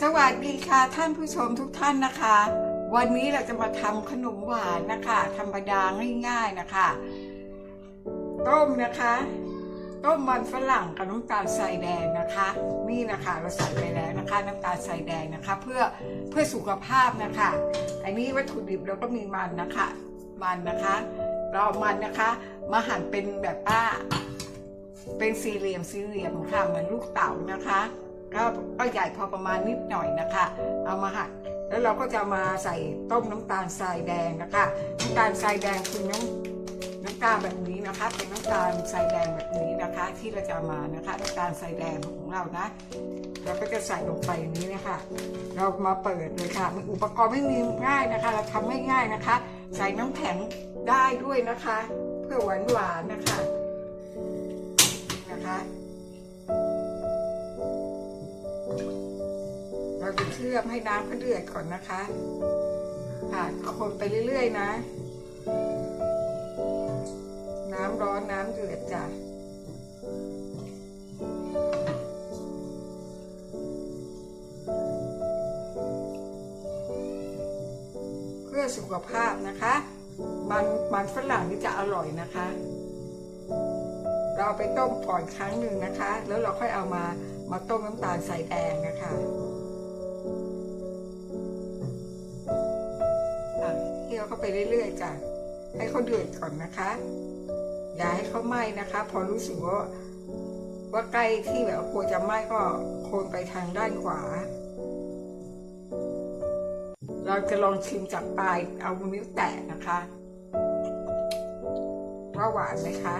สวัสดีค่ะท่านผู้ชมทุกท่านนะคะ วันนี้เราจะมาทำขนมหวานนะคะธรรมดาง่ายๆนะคะ ต้มนะคะ ต้มมันฝรั่งกับน้ำตาลทรายแดงนะคะ นี่นะคะเราใส่ไปแล้วนะคะ น้ำตาลทรายแดงนะคะ เพื่อเพื่อสุขภาพนะคะ อันนี้วัตถุดิบเราก็มีมันนะคะ มันนะคะ เราเอามันนะคะ มาหั่นเป็นแบบป้าเป็นสี่เหลี่ยมสี่เหลี่ยมค่ะเหมือนลูกเต๋านะคะ ก็ก็ใหญ่พอประมาณนิดหน่อยนะคะ เอามาหั่นแล้วเราก็จะมาใส่ต้มน้ำตาลทรายแดงนะคะน้ำตาลทรายแดงคือน้ำน้ำตาลแบบนี้นะคะ เป็นน้ำตาลทรายแดงแบบนี้นะคะ ที่เราจะมานะคะน้ำตาลทรายแดงของเรานะเราก็จะใส่ลงไปอย่างนี้นะคะ เรามาเปิดเลยค่ะอุปกรณ์ไม่มีง่ายนะคะ เราทำไม่ง่ายนะคะ ใส่น้ำแข็งได้ด้วยนะคะ เพื่อหวานหวานๆนะคะ จะเชื่อมให้น้ำเขาเดือดก่อนนะคะค่ะคนไปเรื่อยๆนะ น้ำร้อนน้ำเดือดจ้ะเพื่อสุขภาพนะคะ มันมันฝรั่งนี่จะอร่อยนะคะ เราไปต้มก่อนครั้งหนึ่งนะคะ แล้วเราค่อยเอามามาต้มน้ำตาลใส่แดงนะคะ คี่ยวเข้าไปเรื่อยๆจ้ะให้เขาเดือดก่อนนะคะ อย่าให้เขาไหม้นะคะ พอรู้สึกว่าว่าใกล้ที่แบบว่ากลัวจะไหม้ก็โคนไปทางด้านขวา เราจะลองชิมจากปลายเอานิ้วแตะนะคะว่าหวานไหมคะ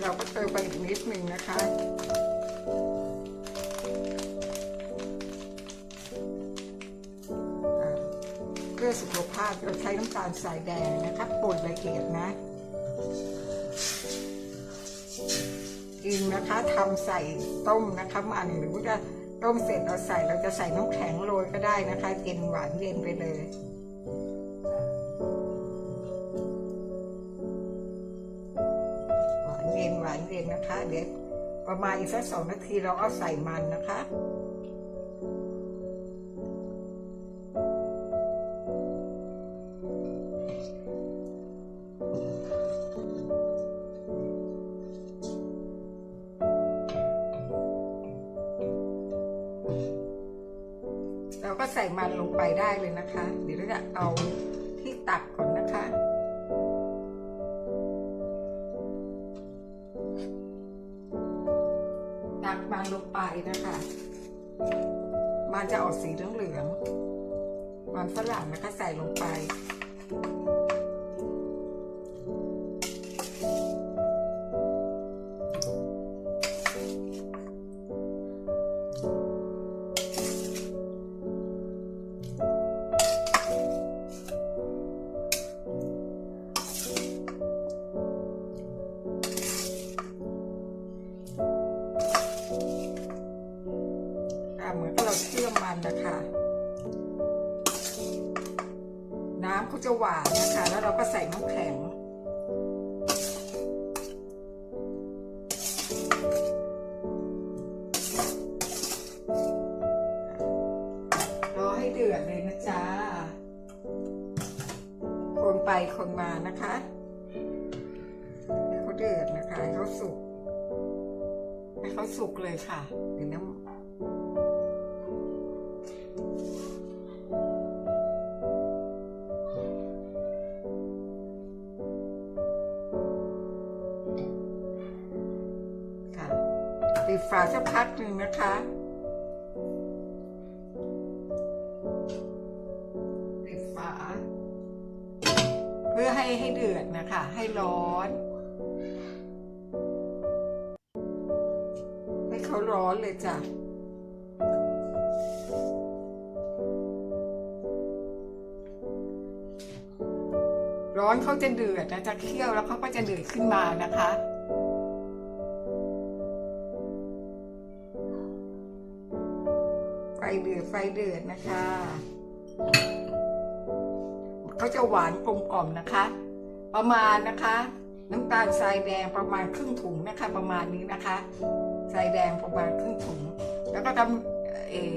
เราก็เติมไปอีกนิดหนึ่งนะคะ สุขภาพเราใช้น้ำตาลสายแดงนะคะป่นละเอียดนะจริงนะคะทำใส่ต้มนะคะมันหรือว่าจะต้มเสร็จเราใส่เราจะใส่น้ำแข็งโรยก็ได้นะคะเย็นหวานเย็นไปเลยหวานเย็นหวานเย็นนะคะ เดี๋ยวประมาณอีกสักสองนาทีเราเอาใส่มันนะคะ ใส่มันลงไปได้เลยนะคะ เดี๋ยวเราจะเอาที่ตักก่อนนะคะ ตักมันลงไปนะคะ มันจะออกสีเหลืองๆมันฝรั่งนะคะใส่ลงไป เหมือนกับเราเชื่อมมันนะคะ น้ำเขาจะหวานนะคะ แล้วเราก็ใส่น้ำแข็ง รอให้เดือดเลยนะจ๊ะ คนไปคนมานะคะให้เขาเดือดนะคะให้เขาสุกให้เขาสุกเลยค่ะเดี๋ยวน้ำาสักพักหนึ่งนะคะ ปิดฝา เพื่อให้ให้เดือดนะคะ ให้ร้อน ให้เขาร้อนเลยจ้ะร้อนเขาจะเดือดนะจะเคี่ยวแล้วเขาก็จะเดือดขึ้นมานะคะ ไฟเดือดไฟเดือดนะคะ เขาจะหวานกลมกล่อมนะคะ ประมาณนะคะ น้ำตาลทรายแดงประมาณครึ่งถุงนะคะ ประมาณนี้นะคะทรายแดงประมาณครึ่งถุง แล้วก็ทำเออ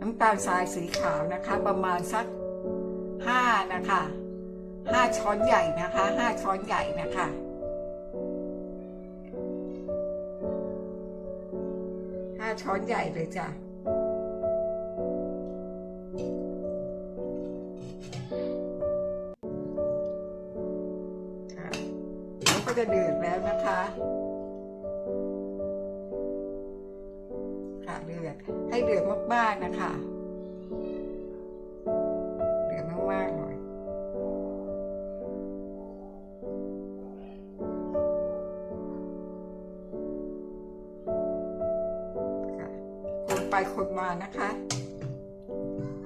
น้ำตาลทรายสีขาวนะคะ ประมาณสักห้านะคะห้าช้อนใหญ่นะคะห้าช้อนใหญ่นะคะห้าช้อนใหญ่เลยจ้ะ ค่ะแล้วก็จะเดือดแล้วนะคะ ค่ะเดือดให้เดือดมากๆนะคะเดือดมากๆหน่อยค่ะคนไปคนมานะคะ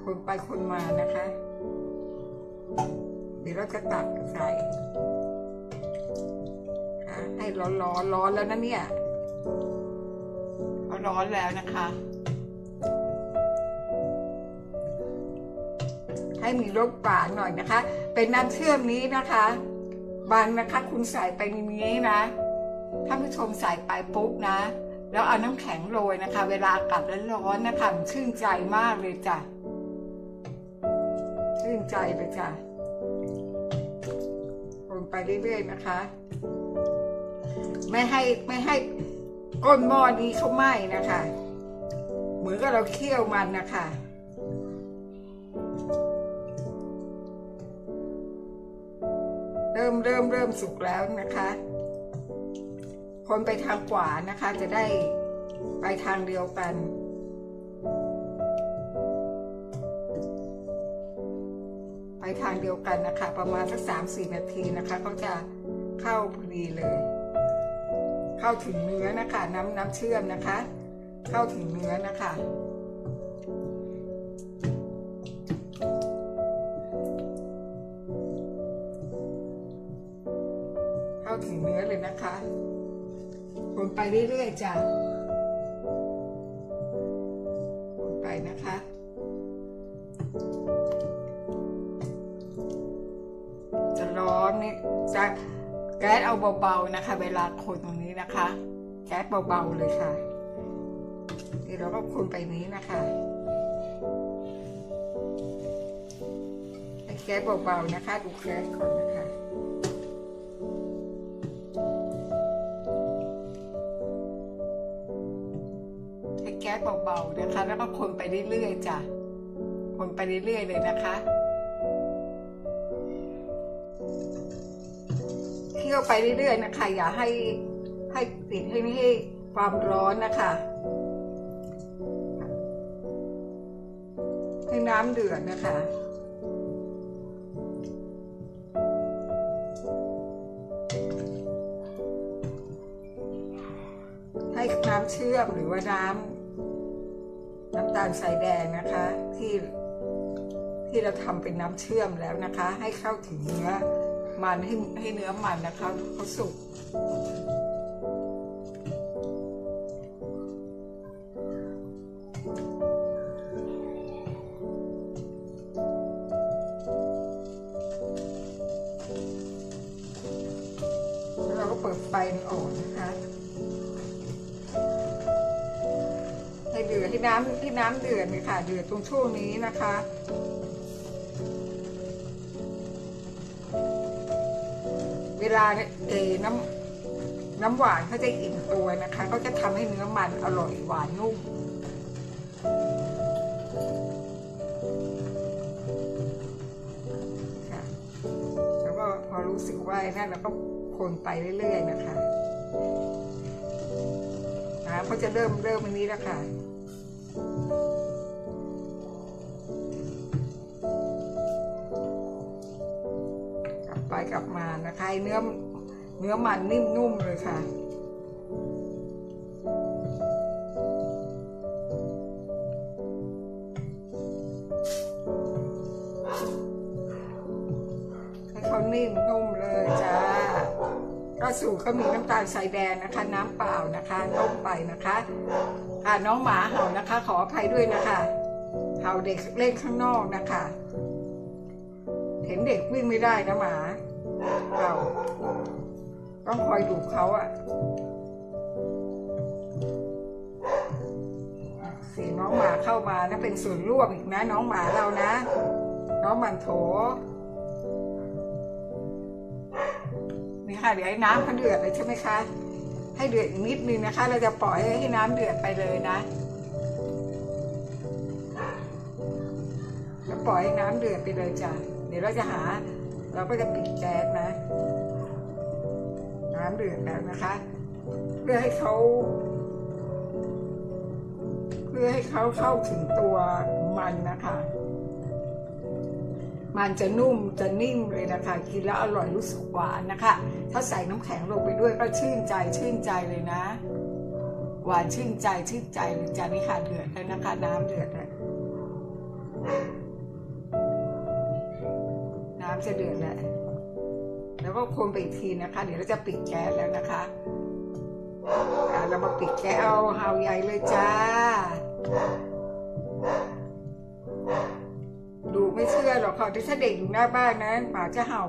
คนไปคนมานะคะ เดี๋ยวเราจะตักใส่ค่ะให้ร้อนร้อนๆร้อนแล้วนะเนี่ยเขาร้อนแล้วนะคะ ให้มีรสหวานหน่อยนะคะ เป็นน้ำเชื่อมนี้นะคะ บางนะคะคุณใส่ไปในนี้นะท่านผู้ชมใส่ไปปุ๊บนะ แล้วเอาน้ำแข็งโรยนะคะ เวลาอากาศร้อนๆนะคะมันชื่นใจมากเลยจ้ะชื่นใจเลยจ้ะ คนไปเรื่อยๆนะคะ ไม่ให้ไม่ให้ก้นหม้อนี้เขาไหม้นะคะ เหมือนกับเราเคี่ยวมันนะคะเริ่มเริ่มเริ่มสุกแล้วนะคะ คนไปทางขวานะคะจะได้ไปทางเดียวกัน ทางเดียวกันนะคะ ประมาณสักสามสี่นาทีนะคะเขาจะเข้าพอดีเลย เข้าถึงเนื้อนะคะ น้ำน้ำเชื่อมนะคะ เข้าถึงเนื้อนะคะเข้าถึงเนื้อเลยนะคะ คนไปเรื่อยๆจ้ะ เบาๆนะคะ เวลาคนตรงนี้นะคะแก๊สเบาๆเลยค่ะนี่เราก็คนไปนี้นะคะให้แก๊สเบาๆนะคะ ดูแก๊สก่อนนะคะให้แก๊สเบาๆนะคะ แล้วก็คนไปเรื่อยๆจ้ะคนไปเรื่อยๆเลยนะคะ เคี่ยวไปเรื่อยๆนะคะ อย่าให้ให้ติดให้ไม่ให้ความร้อนนะคะ ให้น้ำเดือดนะคะให้น้ำเชื่อมหรือว่าน้ำน้ำตาลใส่แดงนะคะ ที่ที่เราทำเป็นน้ำเชื่อมแล้วนะคะ ให้เข้าถึงเนื้อ มันให้ให้เนื้อมันนะคะเขาสุกเราก็เปิดไฟอ่อนนะคะให้เดือดให้น้ำให้น้ำเดือดเลยค่ะ เดือดตรงช่วงนี้นะคะ ลาเอน้ำน้ำหวานเขาจะอิ่มตัวนะคะเขาจะทำให้เนื้อมันอร่อยหวานนุ่มค่ะแล้วก็พอรู้สึกว่านั่นเราก็คนไปเรื่อยๆนะคะน้ำเขาจะเริ่มเริ่มอันนี้แล้วค่ะ เนื้อเนื้อมันนิ่มนุ่มเลยค่ะ ให้เขานิ่มนุ่มเลยจ้า ก็สูตรเขามีน้ำตาลใส่แดงนะคะ น้ำเปล่านะคะต้มไปนะคะอ่าน้องหมาเห่านะคะ ขออภัยด้วยนะคะเห่าเด็กเล่นข้างนอกนะคะ เห็นเด็กวิ่งไม่ได้นะหมา เห่าต้องคอยดูเขาอะสีน้องหมาเข้ามานะเป็นส่วนร่วมอีกนะ น้องหมาเรานะ น้องมันโถนี่ค่ะเดี๋ยวให้น้ำเขาเดือดเลยใช่ไหมคะ ให้เดือดอีกนิดนึงนะคะ เราจะปล่อยให้น้ำเดือดไปเลยนะเราปล่อยให้น้ำเดือดไปเลยจ้ะเดี๋ยวเราจะหา เราก็จะปิดแก๊สนะ น้ำเดือดแล้วนะคะ เพื่อให้เขาเพื่อให้เขาเข้าถึงตัวมันนะคะ มันจะนุ่มจะนิ่มเลยนะคะกินแล้วอร่อยรู้สึกหวานนะคะ ถ้าใส่น้ำแข็งลงไปด้วยก็ชื่นใจชื่นใจเลยนะ หวานชื่นใจชื่นใจเลยจานี่ค่ะเดือดแล้วนะคะ น้ำเดือดแล้ว น้ำจะเดือดแล้วแล้วก็คนไปอีกทีนะคะ เดี๋ยวเราจะปิดแก๊สแล้วนะคะเรามาปิดแก๊สเอาเฮาใหญ่เลยจ้า ดูไม่เชื่อหรอกค่ะถ้าเด็กอยู่หน้าบ้านนะหมาจะเห่า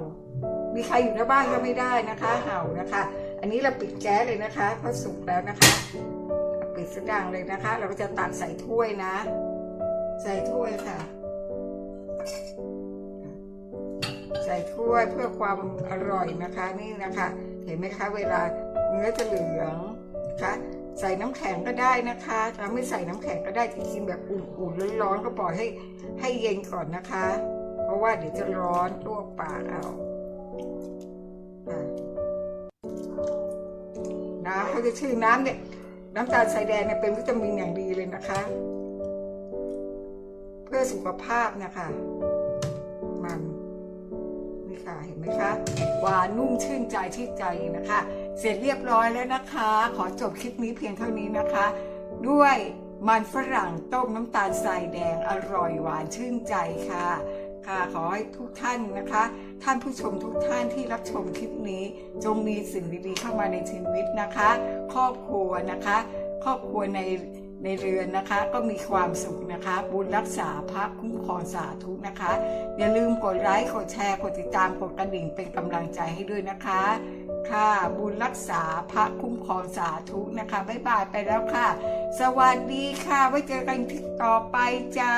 มีใครอยู่หน้าบ้านก็ไม่ได้นะคะ เห่านะคะ อันนี้เราปิดแก๊สเลยนะคะเพราะสุกแล้วนะคะ ปิดสดังเลยนะคะ เราก็จะตักใส่ถ้วยนะ ใส่ถ้วยค่ะ ใส่ถ้วยเพื่อความอร่อยนะคะนี่นะคะ เห็นไหมคะเวลาเนื้อจะเหลืองนะคะใส่น้ำแข็งก็ได้นะคะถ้าไม่ใส่น้ำแข็งก็ได้จริงๆแบบอุ่นๆร้อนๆก็ปล่อยให้ให้เย็นก่อนนะคะ เพราะว่าเดี๋ยวจะร้อนลวปากเอาอะน้ำเขาจะชื่อน้ำเนี่ยน้ำตาลทรายแดงเนี่ยเป็นวิตามินอย่างดีเลยนะคะ เพื่อสุขภาพนะคะ ค่ะเห็นไหมคะหวานนุ่มชื่นใจชื่นใจนะคะ เสร็จเรียบร้อยแล้วนะคะ ขอจบคลิปนี้เพียงเท่านี้นะคะ ด้วยมันฝรั่งต้มน้ำตาลทรายแดงอร่อยหวานชื่นใจค่ะ ค่ะขอให้ทุกท่านนะคะ ท่านผู้ชมทุกท่านที่รับชมคลิปนี้ จงมีสิ่งดีๆเข้ามาในชีวิตนะคะ ครอบครัวนะคะ ครอบครัวใน ในเรือนนะคะก็มีความสุขนะคะ บุญรักษาพระคุ้มครองสาธุนะคะ อย่าลืมกดไลค์กดแชร์กดติดตามกดกระดิ่งเป็นกำลังใจให้ด้วยนะคะ ค่ะบุญรักษาพระคุ้มครองสาธุนะคะบ๊ายบายไปแล้วค่ะ สวัสดีค่ะไว้เจอกันต่อไปจ้า